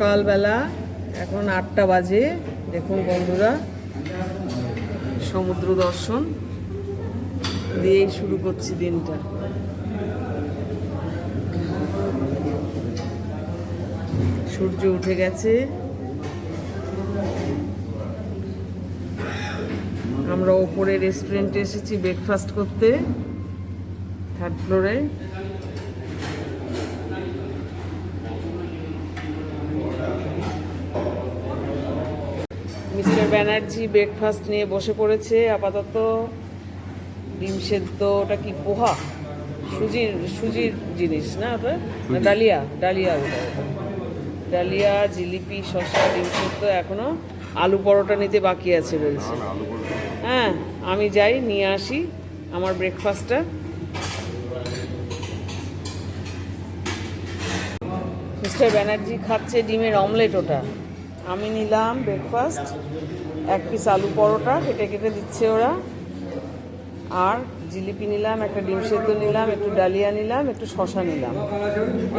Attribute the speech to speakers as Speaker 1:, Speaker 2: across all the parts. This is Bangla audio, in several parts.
Speaker 1: সকালবেলা এখন আটটা বাজে। দেখুন বন্ধুরা, সমুদ্র দর্শন দিয়েই শুরু করছি দিনটা। সূর্য উঠে গেছে। আমরা ওপরে রেস্টুরেন্টে এসেছি ব্রেকফাস্ট করতে থার্ড ফ্লোরে মিস্টার ব্যানার্জি ব্রেকফাস্ট নিয়ে বসে পড়েছে আপাতত ডিম সেদ্ধ ওটা কি পোহা? সুজির সুজির জিনিস না ওটা? ডালিয়া ডালিয়া ওটা। ডালিয়া জিলিপি শসা ডিম সেদ্ধ এখনও আলু পরোটা নিতে বাকি আছে বলছে। হ্যাঁ আমি যাই নিয়ে আসি আমার ব্রেকফাস্টটা মিস্টার ব্যানার্জি খাচ্ছে ডিমের অমলেট ওটা। আমি নিলাম ব্রেকফাস্ট এক পিস আলু পরোটা, কেটে কেটে দিচ্ছে ওরা। আর জিলিপি নিলাম, একটা ডিম সেদ্ধ নিলাম, একটু ডালিয়া নিলাম, একটু শশা নিলাম।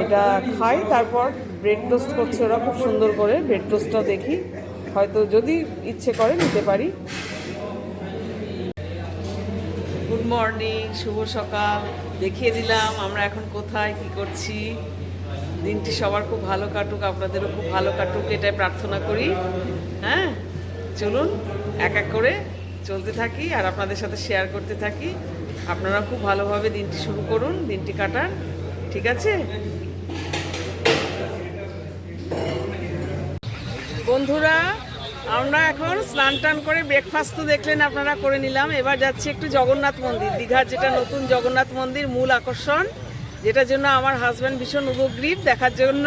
Speaker 1: এটা খাই, তারপর ব্রেড টোস্ট করছে ওরা, খুব সুন্দর করে। ব্রেড টোস্টটাও দেখি। হয়তো যদি ইচ্ছে করে নিতে পারি। গুড মর্নিং শুভ সকাল। দেখিয়ে দিলাম আমরা এখন কোথায়, কি করছি। দিনটি সবার খুব ভালো কাটুক, আপনাদেরও খুব ভালো কাটুক, এটাই প্রার্থনা করি। হ্যাঁ? চলুন, এক এক করে চলতে থাকি আর আপনাদের সাথে শেয়ার করতে থাকি। আপনারা খুব ভালোভাবে দিনটি শুরু করুন, দিনটি কাটান, ঠিক আছে? বন্ধুরা, আমরা এখন স্নান টান করে ব্রেকফাস্ট তো দেখলেন আপনারা করে নিলাম। এবার যাচ্ছি একটু জগন্নাথ মন্দির, দীঘার যেটা নতুন জগন্নাথ মন্দির, মূল আকর্ষণ। যেটার জন্য আমার হাজব্যান্ড ভীষণ উপগ্রীব দেখার জন্য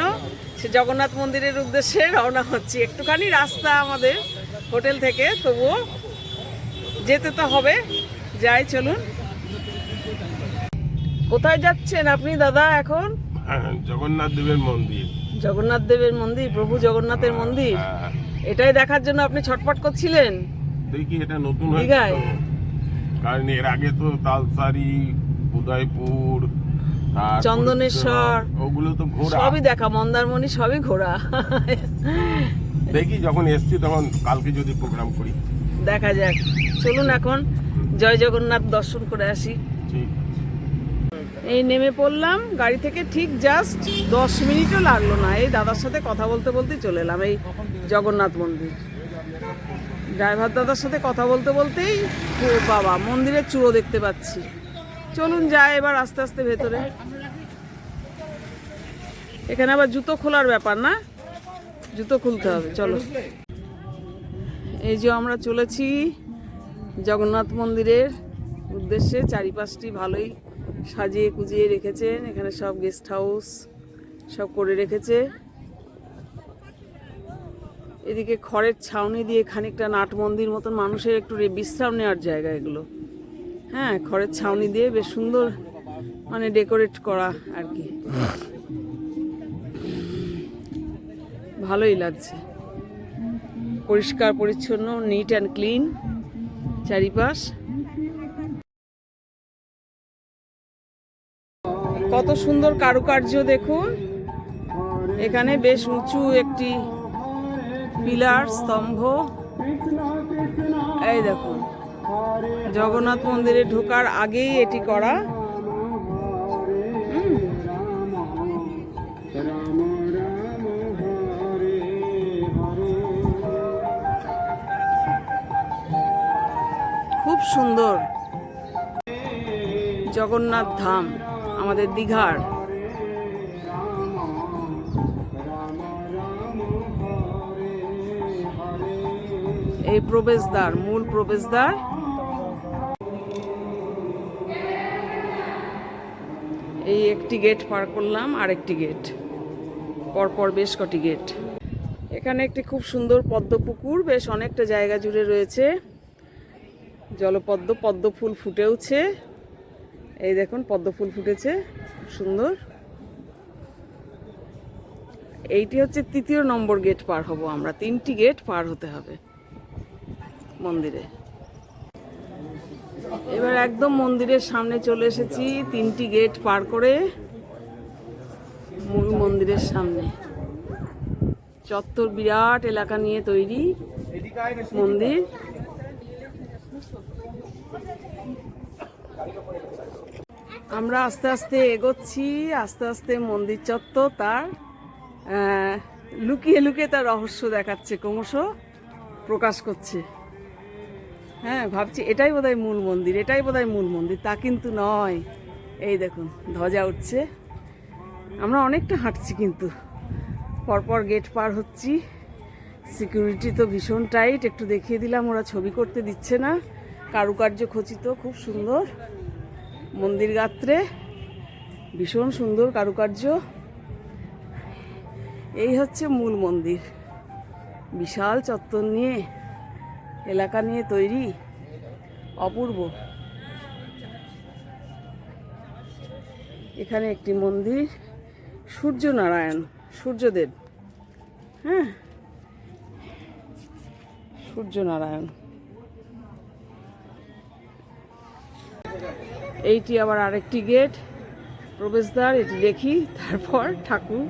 Speaker 1: সে জগন্নাথ মন্দিরের উদ্দেশ্যে রওনা হচ্ছি। একটুখানি রাস্তা আমাদের হোটেল থেকে তবুও যেতে তো হবে। যাই চলুন। কোথায় যাচ্ছেন আপনি দাদা এখন?
Speaker 2: হ্যাঁ, জগন্নাথ দেবের মন্দির।
Speaker 1: জগন্নাথ দেবের মন্দির প্রভু জগন্নাথের মন্দির।
Speaker 2: হ্যাঁ,
Speaker 1: এটাই দেখার জন্য আপনি ছটপট করছিলেন?
Speaker 2: দেখি এটা নতুন হয়েছে? কারণ এর আগে তো তালসারি উদয়পুর
Speaker 1: চন্দনেশ্বর,
Speaker 2: ওগুলো তো ঘোরা।
Speaker 1: সবই দেখা মন্দারমণি সবই ঘোরা।
Speaker 2: দেখি যখন এসছি তখন কালকে যদি প্রোগ্রাম করি।
Speaker 1: দেখা যাক। চলুন এখন জয় জগন্নাথ দর্শন করে আসি। এই নেমে পড়লাম গাড়ি থেকে ঠিক জাস্ট দশ মিনিটও লাগল না। এই দাদার সাথে কথা বলতে বলতেই চলে এলাম এই জগন্নাথ মন্দির। ড্রাইভার দাদার সাথে কথা বলতে বলতেই বাবা মন্দিরের চূড়ো দেখতে পাচ্ছি। চলুন যাই এবার আস্তে আস্তে ভেতরে। এখানে আবার জুতো খোলার ব্যাপার না? জুতো খুলতে হবে, চলো। এই যে আমরা চলেছি জগন্নাথ মন্দিরের উদ্দেশ্যে, চারিপাশটি ভালোই সাজিয়ে কুজিয়ে রেখেছেন। এখানে সব গেস্ট হাউস সব করে রেখেছে। এদিকে খড়ের ছাউনি দিয়ে খানিকটা নাট মন্দির মতন মানুষের একটু বিশ্রাম নেওয়ার জায়গা এগুলো। হ্যাঁ খড়ের ছাউনি দিয়ে বেশ সুন্দর মানে ডেকোরেট করা আর কি। ভালোই লাগছে। পরিষ্কার, পরিচ্ছন্ন নিট অ্যান্ড ক্লিন চারিপাশ। কত সুন্দর কারুকার্য দেখুন। এখানে বেশ উঁচু একটি পিলার, স্তম্ভ। এই দেখুন। জগন্নাথ মন্দিরে ঢোকার আগেই এটি করা। খুব সুন্দর। জগন্নাথ ধাম, আমাদের দীঘার। এই প্রবেশদ্বার, মূল প্রবেশদ্বার। এই একটি গেট পার করলাম আর একটি গেট। পরপর বেশ কটি গেট। এখানে একটি খুব সুন্দর পদ্ম পুকুর, বেশ অনেকটা জায়গা জুড়ে রয়েছে। জলপদ্ম, পদ্ম ফুল ফুটেওছে। এই দেখুন, পদ্ম ফুল ফুটেছে সুন্দর। এইটি হচ্ছে তৃতীয় নম্বর গেট পার হব আমরা। তিনটি গেট পার হতে হবে মন্দিরে। এবার একদম মন্দিরের সামনে চলে এসেছি, তিনটি গেট পার করে মূল মন্দিরের সামনে। চত্বর বিরাট এলাকা নিয়ে তৈরি মন্দির। আমরা আস্তে আস্তে এগোচ্ছি, আস্তে আস্তে মন্দির চত্বর তার লুকিয়ে লুকিয়ে তার রহস্য দেখাচ্ছে ক্রমশ, প্রকাশ করছে। হ্যাঁ ভাবছি এটাই বোধহয় মূল মন্দির, এটাই বোধহয় মূল মন্দির, তা কিন্তু নয়। এই দেখুন, ধ্বজা উঠছে। আমরা অনেকটা হাঁটছি কিন্তু। পরপর গেট পার হচ্ছি। সিকিউরিটি তো ভীষণ টাইট, একটু দেখিয়ে দিলাম, ওরা ছবি করতে দিচ্ছে না। কারুকার্য খচিত, খুব সুন্দর। মন্দির গাত্রে, ভীষণ সুন্দর কারুকার্য। এই হচ্ছে মূল মন্দির। বিশাল চত্বর নিয়ে এলাকা নিয়ে তৈরি অপূর্ব। এখানে একটি মন্দির, সূর্যনারায়ণ, সূর্যদেব। হ্যাঁ? সূর্যনারায়ণ। এইটি আবার আরেকটি গেট, প্রবেশদ্বার, এটি দেখি, তারপর ঠাকুর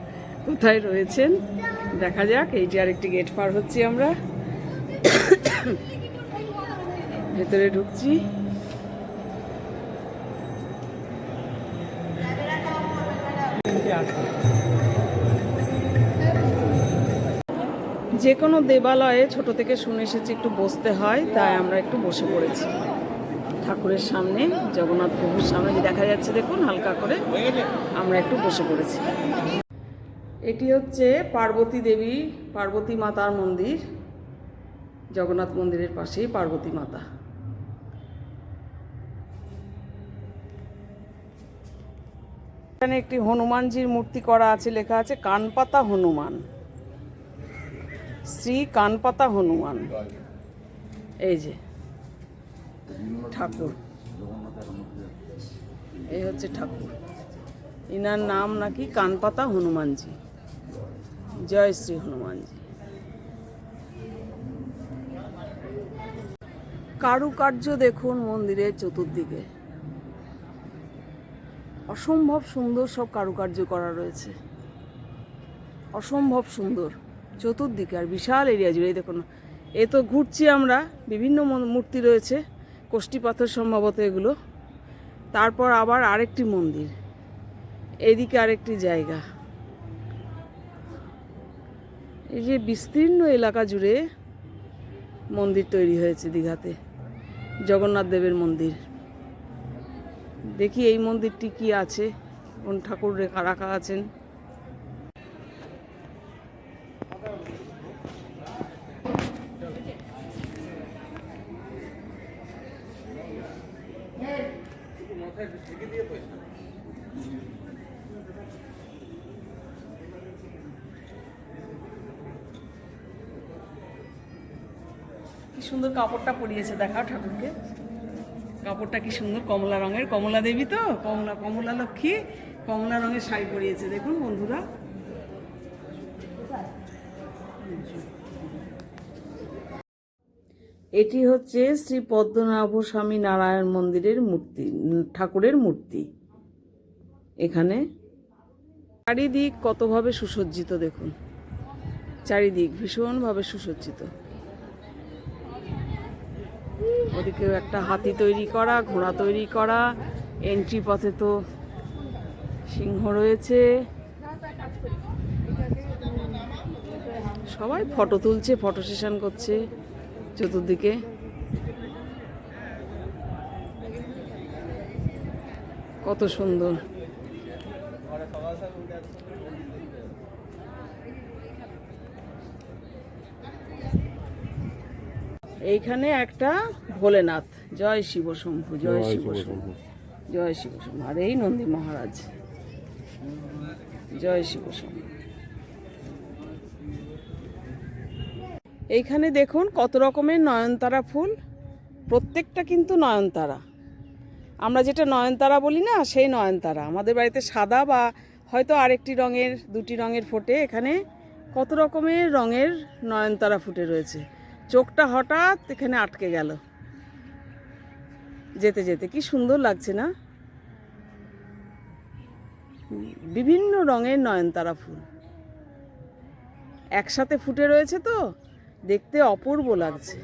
Speaker 1: কোথায় রয়েছেন, দেখা যাক, এইটি আরেকটি গেট পার হচ্ছি আমরা। ভেতরে ঢুকছি। যে কোনো দেবালয়ে ছোট থেকে শুনে এসেছি, একটু বসতে হয়, তাই আমরা একটু বসে পড়েছি। ঠাকুরের সামনে, জগন্নাথ প্রভুর সামনে, যে দেখা যাচ্ছে দেখুন, হালকা করে আমরা একটু বসে পড়েছি। এটি হচ্ছে পার্বতী দেবী, পার্বতী মাতার মন্দির। জগন্নাথ মন্দিরের পাশেই পার্বতী মাতা। এখানে একটি হনুমানজির মূর্তি করা আছে লেখা আছে কানপাতা হনুমান। শ্রী কানপাতা হনুমান। এই যে ঠাকুর। এই হচ্ছে ঠাকুর। ইনার নাম নাকি কানপাতা হনুমানজি। জয় শ্রী হনুমানজি। কারুকার্য দেখুন মন্দিরের চতুর্দিকে। অসম্ভব সুন্দর সব কারুকার্য করা রয়েছে। অসম্ভব সুন্দর, চতুর্দিকে আর বিশাল এরিয়া জুড়ে। দেখুন, এ তো ঘুরছি আমরা, বিভিন্ন মূর্তি রয়েছে, কোষ্ঠী পাথর সম্ভবত এগুলো। তারপর আবার আরেকটি মন্দির, এদিকে আরেকটি জায়গা। এই যে বিস্তীর্ণ এলাকা জুড়ে মন্দির তৈরি হয়েছে দীঘাতে। জগন্নাথ দেবের মন্দির। দেখি এই মন্দিরটি কি আছে? কোন ঠাকুর রেখা রাখা আছেন? সুন্দর কাপড়টা পরিয়েছে, দেখাও ঠাকুরকে। কাপড়টা কি সুন্দর, কমলা রঙের। কমলা দেবী তো? কমলা কমলা লক্ষ্মী, কমলা রঙের শাড়ি পরিয়েছে। দেখুন বন্ধুরা। এটি হচ্ছে শ্রী পদ্মনাভ স্বামী নারায়ণ মন্দিরের মূর্তি, ঠাকুরের মূর্তি। এখানে চারিদিক কতভাবে সুসজ্জিত দেখুন। চারিদিক ভীষণভাবে সুসজ্জিত। ওদিকেও একটা হাতি তৈরি করা, ঘোড়া তৈরি করা এন্ট্রি পথে তো সিংহ রয়েছে। সবাই ফটো তুলছে ফটো সেশন করছে চতুর্দিকে। কত সুন্দর। এইখানে একটা ভোলেনাথ। জয় শিব শম্ভু জয় শিব শম্ভু জয় শিব শম্ভু আর এই নন্দী মহারাজ। জয় শিব শম্ভু এইখানে দেখুন কত রকমের নয়নতারা ফুল। প্রত্যেকটা কিন্তু নয়নতারা। আমরা যেটা নয়নতারা বলি না সেই নয়নতারা। আমাদের বাড়িতে সাদা বা হয়তো আরেকটি রঙের দুটি রঙের ফোটে। এখানে কত রকমের রঙের নয়নতারা ফুটে রয়েছে। চোখটা হঠাৎ এখানে আটকে গেল। যেতে যেতে। কি সুন্দর লাগছে না? বিভিন্ন রঙের নয়নতারা ফুল। একসাথে ফুটে রয়েছে তো, দেখতে অপূর্ব লাগছে।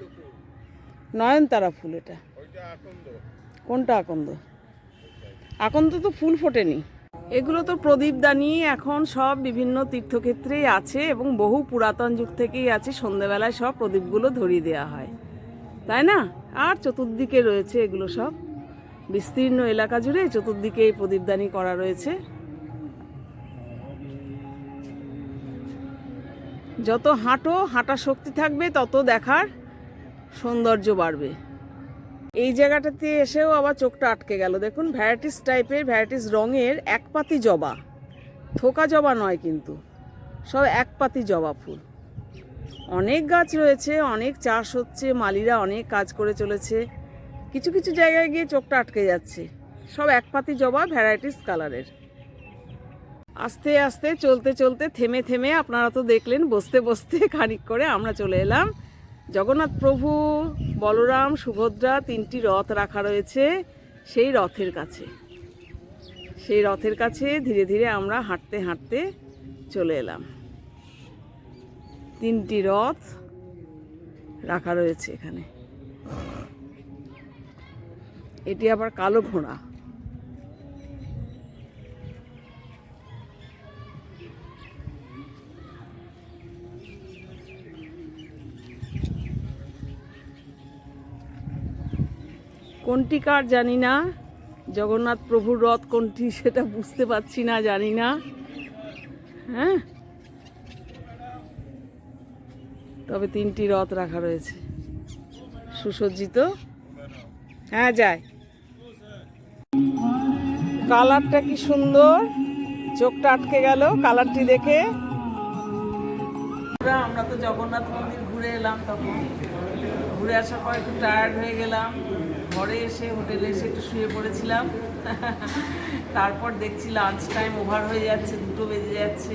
Speaker 1: নয়নতারা ফুল এটা। কোনটা আকন্দ? আকন্দ তো ফুল ফোটেনি। এগুলো তো প্রদীপদানি এখন সব বিভিন্ন তীর্থক্ষেত্রেই আছে এবং বহু পুরাতন যুগ থেকেই আছে। সন্ধেবেলায় সব প্রদীপগুলো ধরিয়ে দেওয়া হয়। তাই না? আর চতুর্দিকে রয়েছে এগুলো সব। বিস্তীর্ণ এলাকা জুড়ে চতুর্দিকে এই প্রদীপদানি করা রয়েছে। যত হাঁটো, হাঁটা শক্তি থাকবে, তত দেখার সৌন্দর্য বাড়বে। এই জায়গাটাতে এসেও আবার চোখটা আটকে গেল। দেখুন, ভ্যারাইটিস টাইপের, ভ্যারাইটিস রঙের একপাতি জবা। থোকা জবা নয় কিন্তু, সব একপাতি জবা ফুল। অনেক গাছ রয়েছে, অনেক চাষ হচ্ছে, মালিরা অনেক কাজ করে চলেছে। কিছু কিছু জায়গায় গিয়ে চোখটা আটকে যাচ্ছে। সব একপাতি জবা ভ্যারাইটিস কালারের। আস্তে আস্তে, চলতে চলতে, থেমে থেমে আপনারা তো দেখলেন, বসতে বসতে খানিক করে আমরা চলে এলাম। জগন্নাথ প্রভু, বলরাম, সুভদ্রা তিনটি রথ রাখা রয়েছে সেই রথের কাছে। সেই রথের কাছে ধীরে ধীরে আমরা হাঁটতে হাঁটতে চলে এলাম। তিনটি রথ রাখা রয়েছে এখানে। এটি আবার কালো ঘোড়া। কোনটি কার জানি না, জগন্নাথ প্রভুর রথ কোনটি সেটা বুঝতে পারছি না, জানি না। হ্যাঁ? তবে তিনটি রথ রাখা রয়েছে। সুসজ্জিত। হ্যাঁ যায়। কালারটা কি সুন্দর? চোখটা আটকে গেল, কালারটি দেখে। আমরা তো জগন্নাথ মন্দির ঘুরে এলাম তখন। ঘুরে আসার পর একটু টায়ার্ড হয়ে গেলাম। ঘরে এসে হোটেলে এসে একটু শুয়ে পড়েছিলাম। তারপর দেখছি লাঞ্চ টাইম ওভার হয়ে যাচ্ছে, দুটো বেজে যাচ্ছে।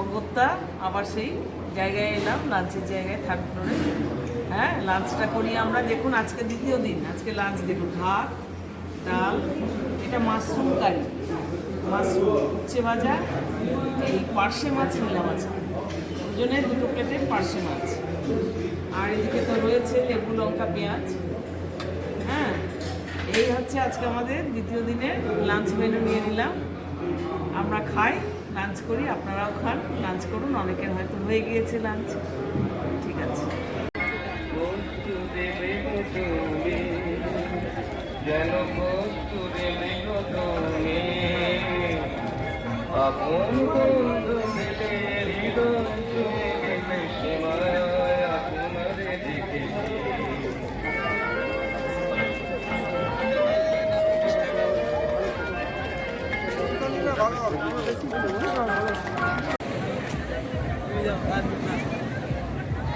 Speaker 1: অগত্যা, আবার সেই জায়গায় এলাম লাঞ্চের জায়গায় থার্ড ফ্লোরে হ্যাঁ লাঞ্চটা করি আমরা দেখুন আজকে দ্বিতীয় দিন। আজকে লাঞ্চ দেখুন, ভাত, ডাল, এটা মাশরুম কারি। মাশরুম, উচ্ছে ভাজা, এই পার্শে মাছ নিলাম আজকে। দুজনে দুটো প্লেটে পার্শে মাছ। আর এদিকে তো রয়েছে লেবু, লঙ্কা, পেঁয়াজ। হ্যাঁ এই হচ্ছে আজকে আমাদের দ্বিতীয় দিনের লাঞ্চ মেনু নিয়ে নিলাম। আমরা খাই। লাঞ্চ করি, আপনারাও খান। লাঞ্চ করুন, অনেকের হয়তো হয়ে গিয়েছে লাঞ্চ ঠিক আছে।
Speaker 3: আপন বন্ধু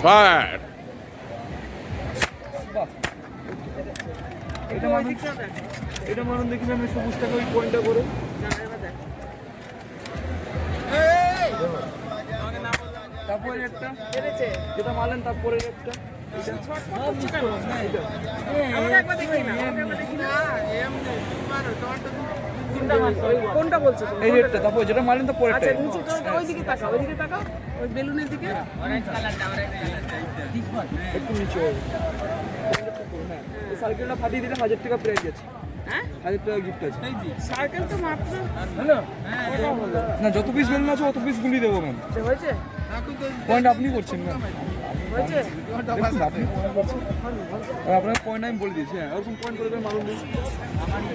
Speaker 2: ফায়ার
Speaker 4: এটা মানুষ এটা মানুষ দেখি আমি সবুজটাকে ওই পয়েন্টটা করে। তারপরে একটা। যেটা মারলেন তারপরে একটা।
Speaker 1: কোনটা বলছো
Speaker 4: এই রেটটা তারপর যেটা মারলেন তারপরে
Speaker 1: আচ্ছা নিচেটা ওইদিকে তাকাও ওইদিকে তাকাও ওই বেলুনের দিকে।
Speaker 4: একটু নিচে হ্যাঁ এই সার্কেলটা ফাটিয়ে দিলে হাজার টাকা প্রাইজ আছে
Speaker 1: হ্যাঁ?
Speaker 4: হাজার টাকা গিফট আছে।
Speaker 1: তো
Speaker 4: না যত পিস বেলুন আছে অত পিস গুলি দেবো ম্যাম। পয়েন্ট আপনি করছেন ম্যাম। আপনার পয়েন্ট আমি বলে দিয়েছি হ্যাঁ ওরকম পয়েন্ট করে করে মারুন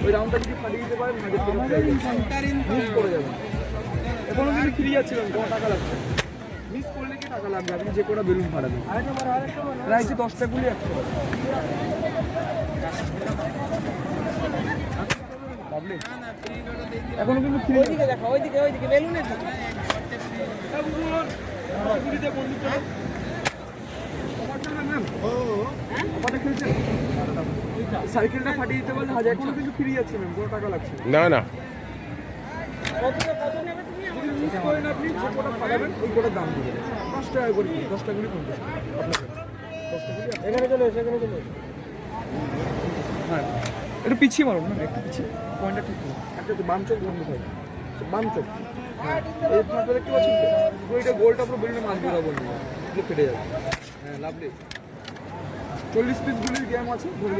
Speaker 4: ওই রাউন্ডটা যদি ফাটিয়ে দিতে পারেন মিস করে যাবেন এখনও কিন্তু ফ্রি আছে কোনো টাকা লাগবে। মিস করলে কি টাকা লাগবে? আপনি যে কোনো বেলুন ফাটাবেন। রাইছে দশটা গুলি একশো। এখনও কিন্তু ফ্রি
Speaker 1: ওইদিকে দেখো ওইদিকে ওইদিকে বেলুনের দিকে
Speaker 4: সাইকেলটা ফাটিয়ে দিতে পারলে হাজার এখনও কিন্তু ফ্রি আছে ম্যাম কোনো টাকা লাগছে না।
Speaker 2: না
Speaker 4: হ্যাঁ একটু পিছিয়ে মারুন না একটু পিছিয়ে। পয়েন্টটা ঠিক একটা তো বাম চোখ বন্ধ থাকে। বাম চোখ। হ্যাঁ। এই দেখতে পাচ্ছেন গোলটা পুরো বেলুনে মাছ নিয়ে পুরো ফেটে যাবে হ্যাঁ লাভলি চল্লিশ পিস গুলির গেম আছে ধরে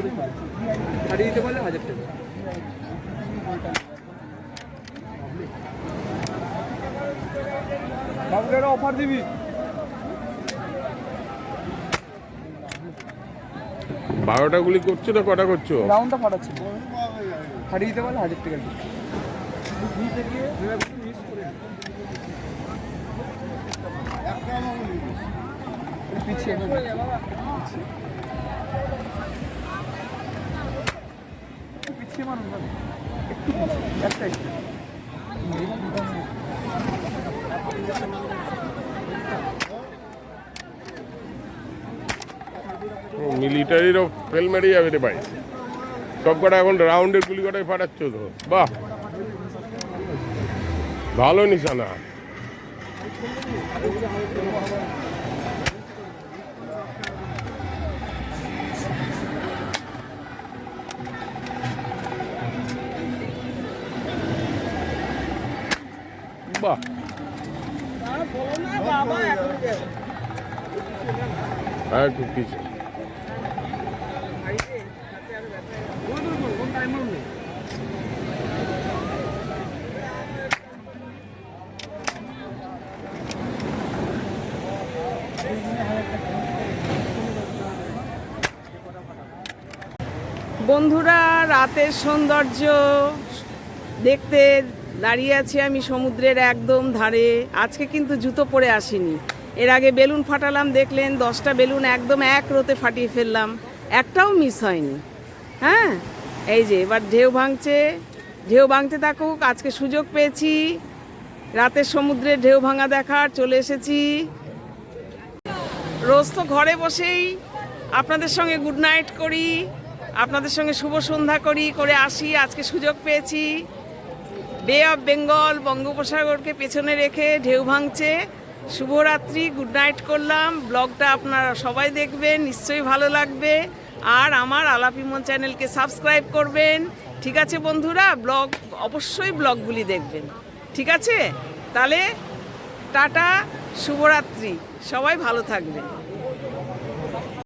Speaker 4: হারিয়ে দিতে পারলে হাজার টাকা। অফার দিবি?
Speaker 2: বারোটা গুলি করছ না কটা করছ?
Speaker 4: রাউন্ডটা ফাটাচ্ছি। হারিয়ে দিতে পারলে হাজার টাকা পিছিয়ে পিছিয়ে।
Speaker 2: মিলিটারিরও ফেল মেরে যাবে রে ভাই। সব কটা এখন রাউন্ডের গুলি কটাই ফাটাচ্ছ তো। বাহ। ভালো নিশানা।
Speaker 1: বন্ধুরা রাতের সৌন্দর্য দেখতে দাঁড়িয়ে আছি আমি সমুদ্রের একদম ধারে। আজকে কিন্তু জুতো পরে আসিনি। এর আগে বেলুন ফাটালাম, দেখলেন দশটা বেলুন একদম এক রোতে ফাটিয়ে ফেললাম। একটাও মিস হয়নি। হ্যাঁ? এই যে, এবার ঢেউ ভাঙছে। ঢেউ ভাঙতে থাকুক, আজকে সুযোগ পেয়েছি। রাতের সমুদ্রের ঢেউ ভাঙা দেখার, চলে এসেছি। রোজ তো ঘরে বসেই আপনাদের সঙ্গে গুড নাইট করি, আপনাদের সঙ্গে শুভ সন্ধ্যা করি, করে আসি, আজকে সুযোগ পেয়েছি। বে অফ বেঙ্গল বঙ্গোপসাগরকে পেছনে রেখে ঢেউ ভাঙছে। শুভরাত্রি গুড নাইট করলাম। ব্লগটা আপনারা সবাই দেখবেন, নিশ্চয়ই ভালো লাগবে। আর আমার আলাপিমন চ্যানেলকে সাবস্ক্রাইব করবেন। ঠিক আছে বন্ধুরা, ব্লগ, অবশ্যই ব্লগগুলি দেখবেন। ঠিক আছে? তাহলে টাটা, শুভরাত্রি। সবাই ভালো থাকবেন।